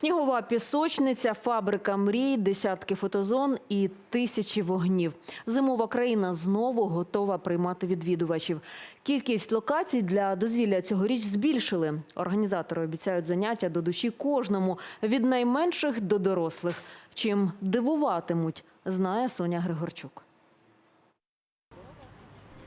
Снігова пісочниця, фабрика мрій, десятки фотозон і тисячі вогнів. Зимова країна знову готова приймати відвідувачів. Кількість локацій для дозвілля цьогоріч збільшили. Організатори обіцяють заняття до душі кожному від найменших до дорослих. Чим дивуватимуть, знає Соня Григорчук.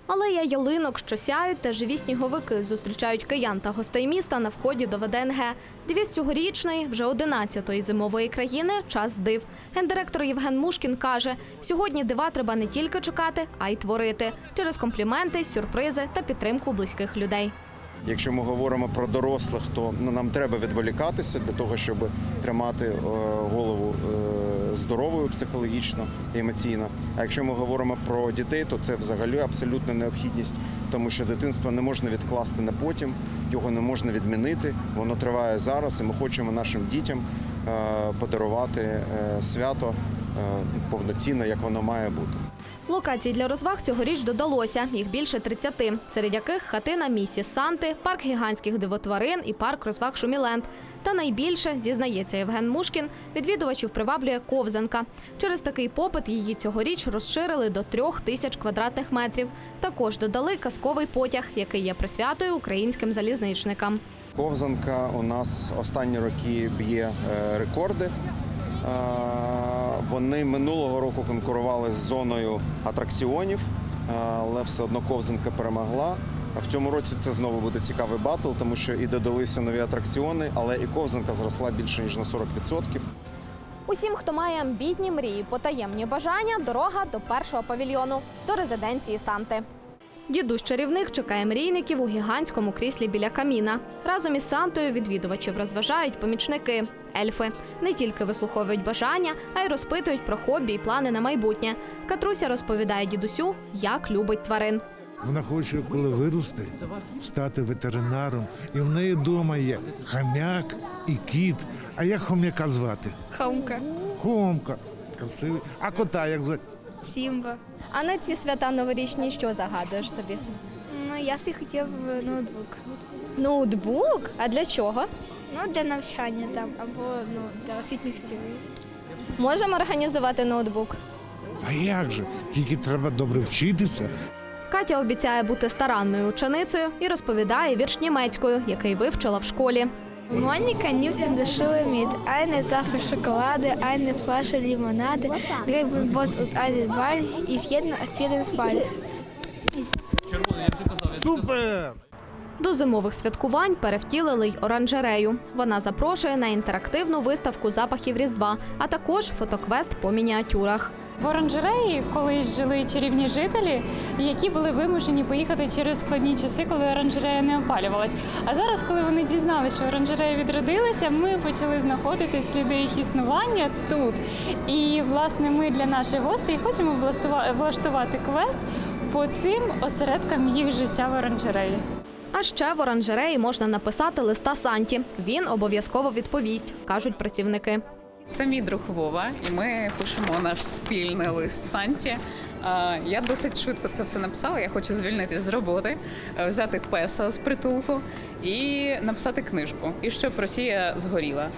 Алея ялинок, що сяють, та живі сніговики зустрічають киян та гостей міста на вході до ВДНГ. Девіз цьогорічної, вже 11-ї зимової країни час див. Гендиректор Євген Мушкін каже: сьогодні дива треба не тільки чекати, а й творити через компліменти, сюрпризи та підтримку близьких людей. Якщо ми говоримо про дорослих, то ну, нам треба відволікатися для того, щоб тримати е, голову е, здоровою психологічно і емоційно. А якщо ми говоримо про дітей, то це взагалі абсолютна необхідність, тому що дитинство не можна відкласти на потім, його не можна відмінити. Воно триває зараз, і ми хочемо нашим дітям е, подарувати свято повноцінно, як воно має бути. Локацій для розваг цьогоріч додалося. Їх більше 30, серед яких хатина місіс Санти, парк гігантських дивотварин і парк розваг Шуміленд. Та найбільше, зізнається Євген Мушкін, відвідувачів приваблює ковзанка. Через такий попит її цьогоріч розширили до трьох тисяч квадратних метрів. Також додали казковий потяг, який є присвятою українським залізничникам. Ковзанка у нас останні роки б'є е, рекорди. Вони минулого року конкурували з зоною атракціонів, е, але все одно ковзанка перемогла. В цьому році це знову буде цікавий батл, тому що і додалися нові атракціони, але і ковзанка зросла більше ніж на 40%. Усім, хто має амбітні мрії, потаємні бажання, дорога до першого павільйону, до резиденції Санти. Дідусь чарівник чекає мрійників у гігантському кріслі біля каміна. Разом із Сантою відвідувачів розважають помічники ельфи. Не тільки вислуховують бажання, а й розпитують про хобі і плани на майбутнє. Катруся розповідає дідусю, як любить тварин. Вона хоче, коли виросте, стати ветеринаром. І в неї вдома є хам'як і кіт. А як хом'яка звати? Хомка, Хомка. Красивий. А кота як звати? Сімба. А на ці свята новорічні що загадуєш собі? Ну, я си хотів ноутбук. Ноутбук? А для чого? Ну, для навчання там, або ну, для освітніх цілей. Можемо організувати ноутбук. А як же? Тільки треба добре вчитися. Катя обіцяє бути старанною ученицею і розповідає вірш німецькою, який вивчила в школі. Моніка nimmt in der Schule mit eine Tafel Schokolade, eine Flasche Limonade, drei Bonbons und einen Ball, и jeden auf jeden Fall. Супер! До зимових святкувань перевтілили й оранжерею. Вона запрошує на інтерактивну виставку запахів Різдва, а також фотоквест по мініатюрах. В оранжереї колись жили чарівні жителі, які були вимушені поїхати через складні часи, коли оранжерея не опалювалась. А зараз, коли вони дізналися, що оранжерея відродилася, ми почали знаходити сліди їх існування тут. І власне ми для наших гостей хочемо влаштувати квест по цим осередкам їх життя в оранжереї. А ще в оранжереї можна написати листа Санті. Він обов'язково відповість, кажуть працівники. Це мій друг Вова, і ми пишемо наш спільний лист Санті. Я досить швидко це все написала. Я хочу звільнитися з роботи, е, взяти песа з притулку і написати книжку. І щоб Росія згоріла.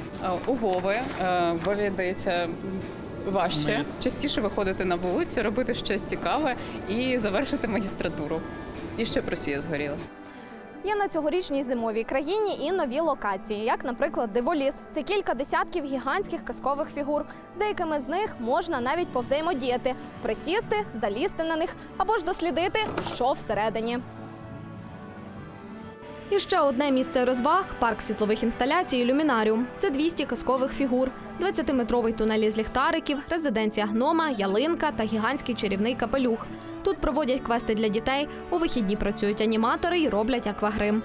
У Вови е, Вові дається важче частіше виходити на вулицю, робити щось цікаве і завершити магістратуру. І щоб Росія згоріла. Є на цьогорічній зимовій країні і нові локації, як, наприклад, диволіс. Це кілька десятків гігантських казкових фігур. З деякими з них можна навіть повзаємодіяти, присісти, залізти на них або ж дослідити, що всередині. І ще одне місце розваг парк світлових інсталяцій «Ілюмінаріум». Це 200 казкових фігур, 20-метровий тунель із ліхтариків, резиденція гнома, ялинка та гігантський чарівний капелюх. Тут проводять квести для дітей. У вихідні працюють аніматори і роблять аквагрим.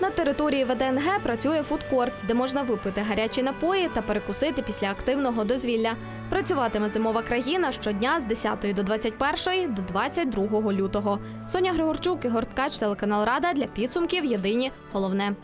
На території ВДНГ працює фудкорт, де можна випити гарячі напої та перекусити після активного дозвілля. Працюватиме зимова країна щодня з 10 до 21 до 22 лютого. Соня Григорчук, Ігор Ткач, телеканал Рада для підсумків. Єдині головне.